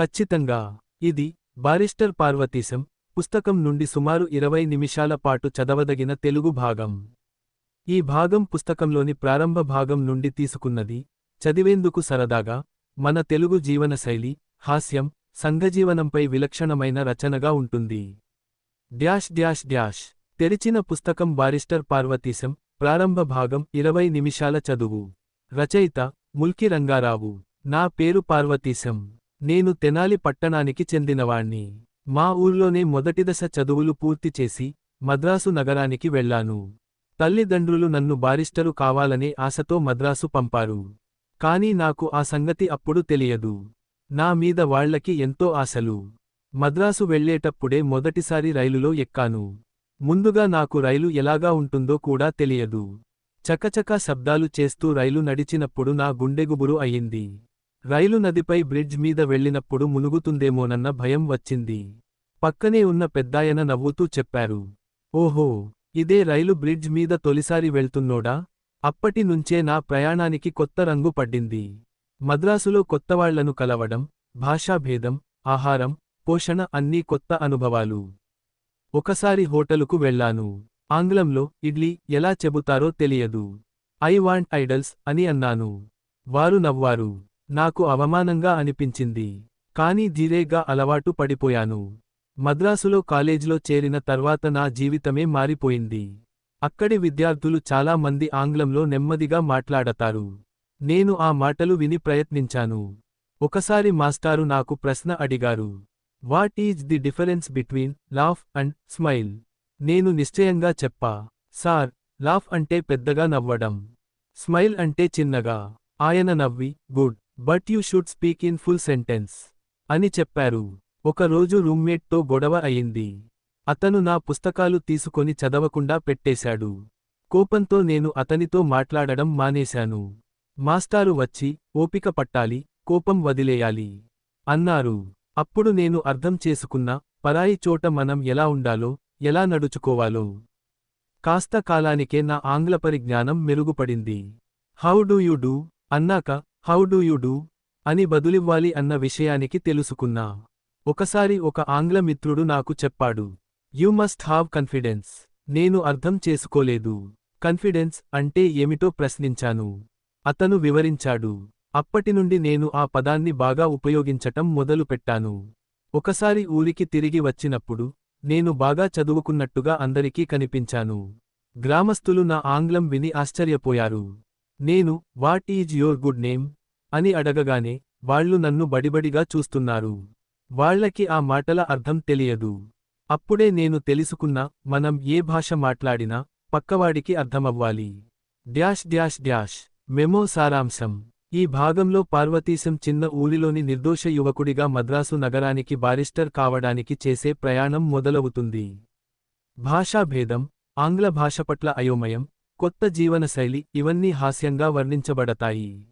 ఖచ్చితంగా. ఇది బారిస్టర్ పార్వతీశం పుస్తకం నుండి సుమారు ఇరవై నిమిషాల పాటు చదవదగిన తెలుగు భాగం. ఈ భాగం పుస్తకంలోని ప్రారంభ భాగం నుండి తీసుకున్నది చదివేందుకు సరదాగా మన తెలుగు జీవనశైలి హాస్యం సంఘజీవనంపై విలక్షణమైన రచనగా ఉంటుంది. Dash dash dash. తెరిచిన పుస్తకం బారిస్టర్ పార్వతీశం ప్రారంభ భాగం ఇరవై నిమిషాల చదువు. రచయిత ముల్కి రంగారావు నా పేరు పార్వతీశం. నేను తెనాలి పట్టణానికి చెందినవాణ్ణి. మా ఊర్లోనే మొదటిదశ చదువులు పూర్తి చేసి మద్రాసు నగరానికి వెళ్ళాను. తల్లిదండ్రులు నన్ను బారిస్టరు కావాలనే ఆశతో మద్రాసు పంపారు. కాని నాకు ఆ సంగతి అప్పుడు తెలియదు. నా మీద వాళ్ళకి ఎంతో ఆశలు. మద్రాసు వెళ్ళేటప్పుడే మొదటిసారి రైలులో ఎక్కాను. ముందుగా నాకు రైలు ఎలాగా ఉంటుందో కూడా తెలియదు. చకచకా శబ్దాలు చేస్తూ రైలు నడిచినప్పుడు నా గుండెగుబురు అయింది రైలు నదిపై బ్రిడ్జ్ మీద వెళ్ళినప్పుడు మునుగుతుందేమోనన్న భయం వచ్చింది. పక్కనే ఉన్న పెద్దాయన నవ్వుతూ చెప్పారు. ఓహో ఇదే రైలు బ్రిడ్జ్ మీద తొలిసారి వెళ్తున్నోడా? అప్పటి నుంచే నా ప్రయాణానికి కొత్త రంగు పడ్డింది. మద్రాసులో కొత్తవాళ్ళను కలవడం భాషాభేదం ఆహారం పోషణ అన్నీ కొత్త అనుభవాలు. ఒకసారి హోటలుకు వెళ్ళాను ఆంగ్లంలో ఇడ్లీ ఎలా చెబుతారో తెలియదు. ఐ వాంట్ ఐడల్స్ అని అన్నాను. వారు నవ్వారు. నాకు అవమానంగా అనిపించింది. కాని ధీరేగా అలవాటు పడిపోయాను. మద్రాసులో కాలేజ్లో చేరిన తర్వాత నా జీవితమే మారిపోయింది. అక్కడి విద్యార్థులు చాలా మంది ఆంగ్లంలో నెమ్మదిగా మాట్లాడతారు. నేను ఆ మాటలు విని ప్రయత్నించాను. ఒకసారి మాస్టారు నాకు ప్రశ్న అడిగారు. What is the difference between laugh and smile నేను నిశ్చయంగా చెప్పా. సార్ లాఫ్ అంటే పెద్దగా నవ్వడం. స్మైల్ అంటే చిన్నగా. ఆయన నవ్వి good but you should speak in full sentence అని చెప్పారు. ఒకరోజు రూమ్మేట్తో గొడవ అయింది అతను నా పుస్తకాలు తీసుకొని చదవకుండా పెట్టేశాడు. కోపంతో నేను అతనితో మాట్లాడడం మానేశాను. మాస్టారు వచ్చి ఓపిక పట్టాలి కోపం వదిలేయాలి అన్నారు. అప్పుడు నేను అర్థం చేసుకున్నా పరాయి చోట మనం ఎలా ఉండాలో ఎలా నడుచుకోవాలో. కాస్త కాలానికే నా ఆంగ్ల పరిజ్ఞానం మెరుగుపడింది. హౌ డూ యు డూ అన్నాక హౌ డూ యు డూ అని బదులివ్వాలి అన్న విషయానికి తెలుసుకున్నా. ఒకసారి ఒక ఆంగ్ల మిత్రుడు నాకు చెప్పాడు. యు మస్ట్ హావ్ కన్ఫిడెన్స్ నేను అర్థం చేసుకోలేదు. కన్ఫిడెన్స్ అంటే ఏమిటో ప్రశ్నించాను. అతను వివరించాడు. అప్పటినుండి నేను ఆ పదాన్ని బాగా ఉపయోగించటం మొదలుపెట్టాను ఒకసారి ఊరికి తిరిగి వచ్చినప్పుడు నేను బాగా చదువుకున్నట్టుగా అందరికీ కనిపించాను. గ్రామస్థులు నా ఆంగ్లం విని ఆశ్చర్యపోయారు. నేను what is your good name? అని అడగగానే వాళ్ళు నన్ను బడిబడిగా చూస్తున్నారు. వాళ్ళకి ఆ మాటల అర్థం తెలియదు. అప్పుడే నేను తెలుసుకున్నా మనం ఏ భాష మాట్లాడినా పక్కవాడికి అర్థమవ్వాలి. Dash dash dash. మెమో సారాంశం. ఈ భాగంలో పార్వతీశం చిన్న ఊరిలోని నిర్దోష యువకుడిగా మద్రాసు నగరానికి బారిస్టర్ కావడానికి చేసే ప్రయాణం మొదలవుతుంది. భాషాభేదం. ఆంగ్ల భాష పట్ల అయోమయం. కొత్త జీవనశైలి ఇవన్నీ హాస్యంగా వర్ణించబడతాయి.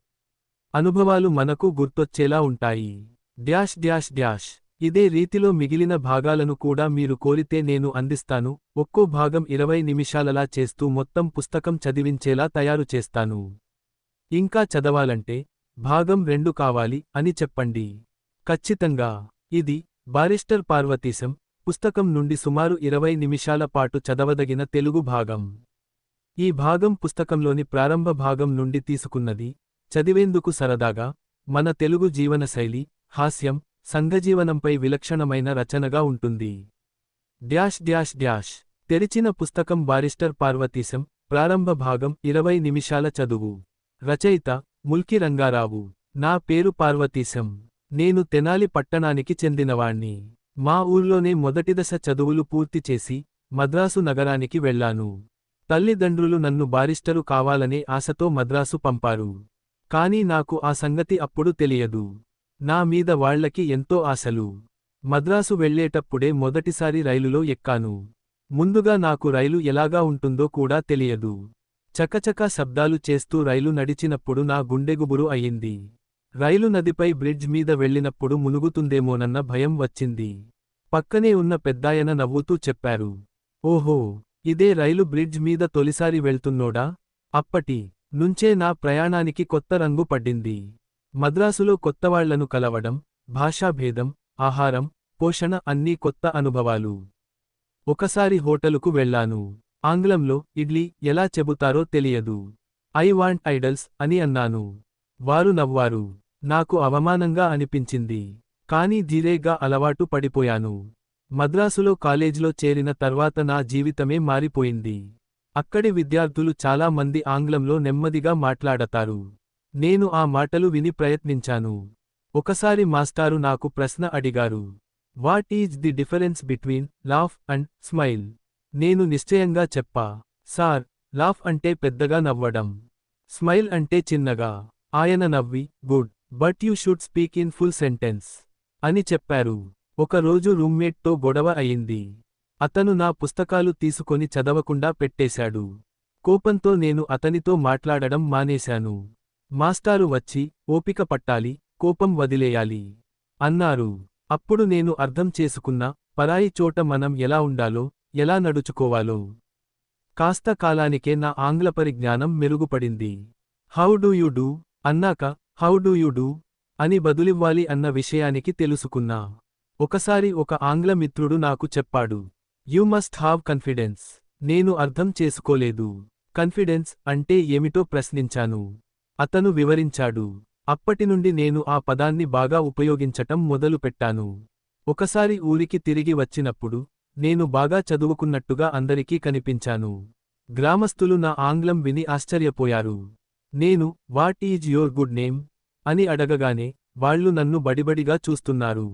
అనుభవాలు మనకు గుర్తొచ్చేలా ఉంటాయి. Dash dash dash. ఇదే రీతిలో మిగిలిన భాగాలను కూడా మీరు కోరితే నేను అందిస్తాను. ఒక్కో భాగం ఇరవై నిమిషాలలా చేస్తూ మొత్తం పుస్తకం చదివించేలా తయారు చేస్తాను. ఇంకా చదవాలంటే భాగం రెండు కావాలి అని చెప్పండి. ఖచ్చితంగా. ఇది బారిస్టర్ పార్వతీశం పుస్తకం నుండి సుమారు ఇరవై నిమిషాల పాటు చదవదగిన తెలుగు భాగం. ఈ భాగం పుస్తకంలోని ప్రారంభ భాగం నుండి తీసుకున్నది చదివేందుకు సరదాగా మన తెలుగు జీవనశైలి హాస్యం సంఘజీవనంపై విలక్షణమైన రచనగా ఉంటుంది. Dash dash dash. తెరిచిన పుస్తకం బారిస్టర్ పార్వతీశం ప్రారంభ భాగం ఇరవై నిమిషాల చదువు. రచయిత ముల్కి రంగారావు. నా పేరు పార్వతీశం. నేను తెనాలి పట్టణానికి చెందినవాణ్ణి. మా ఊర్లోనే మొదటిదశ చదువులు పూర్తి చేసి మద్రాసు నగరానికి వెళ్ళాను. తల్లిదండ్రులు నన్ను బారిస్టరు కావాలనే ఆశతో మద్రాసు పంపారు. కాని నాకు ఆ సంగతి అప్పుడు తెలియదు. నా మీద వాళ్ళకి ఎంతో ఆశలు. మద్రాసు వెళ్ళేటప్పుడే మొదటిసారి రైలులో ఎక్కాను. ముందుగా నాకు రైలు ఎలాగా ఉంటుందో కూడా తెలియదు. చకచకా శబ్దాలు చేస్తూ రైలు నడిచినప్పుడు నా గుండెగుబురు అయింది రైలు నదిపై బ్రిడ్జ్ మీద వెళ్ళినప్పుడు మునుగుతుందేమోనన్న భయం వచ్చింది. పక్కనే ఉన్న పెద్దాయన నవ్వుతూ చెప్పారు. ఓహో! ఇదే రైలు బ్రిడ్జ్ మీద తొలిసారి వెళ్తున్నోడా? అప్పటి నుంచే నా ప్రయాణానికి కొత్త రంగు పడ్డింది మద్రాసులో కొత్తవాళ్ళను కలవడం భాషాభేదం ఆహారం పోషణ అన్నీ కొత్త అనుభవాలు. ఒకసారి హోటలుకు వెళ్ళాను. ఆంగ్లంలో ఇడ్లీ ఎలా చెబుతారో తెలియదు. ఐ వాంట్ ఐడల్స్ అని అన్నాను. వారు నవ్వారు. నాకు అవమానంగా అనిపించింది. కానీ ధీరేగా అలవాటు పడిపోయాను. మద్రాసులో కాలేజీలో చేరిన తర్వాత నా జీవితమే మారిపోయింది. అక్కడి విద్యార్థులు చాలా మంది ఆంగ్లంలో నెమ్మదిగా మాట్లాడతారు. నేను ఆ మాటలు విని ప్రయత్నించాను. ఒకసారి మాస్టారు నాకు ప్రశ్న అడిగారు. What is the difference between laugh and smile నేను నిశ్చయంగా చెప్పా. సార్ లాఫ్ అంటే పెద్దగా నవ్వడం. స్మైల్ అంటే చిన్నగా. ఆయన నవ్వి good but you should speak in full sentence అని చెప్పారు. ఒకరోజు రూమ్మేట్తో గొడవ అయింది. అతను నా పుస్తకాలు తీసుకొని చదవకుండా పెట్టేశాడు. కోపంతో నేను అతనితో మాట్లాడడం మానేశాను. మాస్టారు వచ్చి ఓపిక పట్టాలి కోపం వదిలేయాలి అన్నారు. అప్పుడు నేను అర్థం చేసుకున్నా పరాయి చోట మనం ఎలా ఉండాలో ఎలా నడుచుకోవాలో. కాస్త కాలానికే నా ఆంగ్ల పరిజ్ఞానం మెరుగుపడింది. How do you do? అన్నాక హౌ డూ యు డూ? అని బదులివ్వాలి అన్న విషయానికి తెలుసుకున్నా. ఒకసారి ఒక ఆంగ్ల మిత్రుడు నాకు చెప్పాడు యు మస్ట్ హావ్ కన్ఫిడెన్స్ నేను అర్థం చేసుకోలేదు. కన్ఫిడెన్స్ అంటే ఏమిటో ప్రశ్నించాను. అతను వివరించాడు. అప్పటినుండి నేను ఆ పదాన్ని బాగా ఉపయోగించటం మొదలుపెట్టాను ఒకసారి ఊరికి తిరిగి వచ్చినప్పుడు నేను బాగా చదువుకున్నట్టుగా అందరికీ కనిపించాను. గ్రామస్తులు నా ఆంగ్లం విని ఆశ్చర్యపోయారు. నేను what is your good name అని అడగగానే వాళ్ళు నన్ను బడిబడిగా చూస్తున్నారు.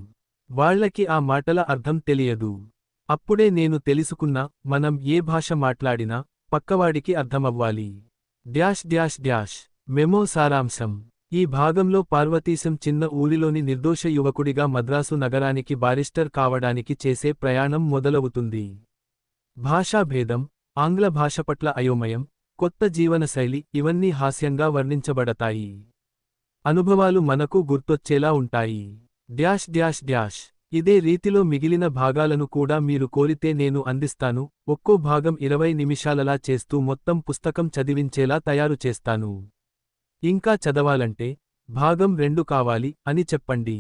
వాళ్ళకి ఆ మాటల అర్థం తెలియదు. అప్పుడే నేను తెలుసుకున్నా మనం ఏ భాష మాట్లాడినా పక్కవాడికి అర్థమవ్వాలి. Dash dash dash. మెమో సారాంశం. ఈ భాగంలో పార్వతీశం చిన్న ఊరిలోని నిర్దోష యువకుడిగా మద్రాసు నగరానికి బారిస్టర్ కావడానికి చేసే ప్రయాణం మొదలవుతుంది. భాషాభేదం ఆంగ్ల భాష పట్ల అయోమయం కొత్త జీవనశైలి ఇవన్నీ హాస్యంగా వర్ణించబడతాయి. అనుభవాలు మనకు గుర్తొచ్చేలా ఉంటాయి. Dash dash dash. ఇదే రీతిలో మిగిలిన భాగాలను కూడా మీరు కోరితే నేను అందిస్తాను. ఒక్కో భాగం ఇరవై నిమిషాలలా చేస్తూ మొత్తం పుస్తకం చదివించేలా తయారు చేస్తాను. ఇంకా చదవాలంటే భాగం రెండు కావాలి అని చెప్పండి.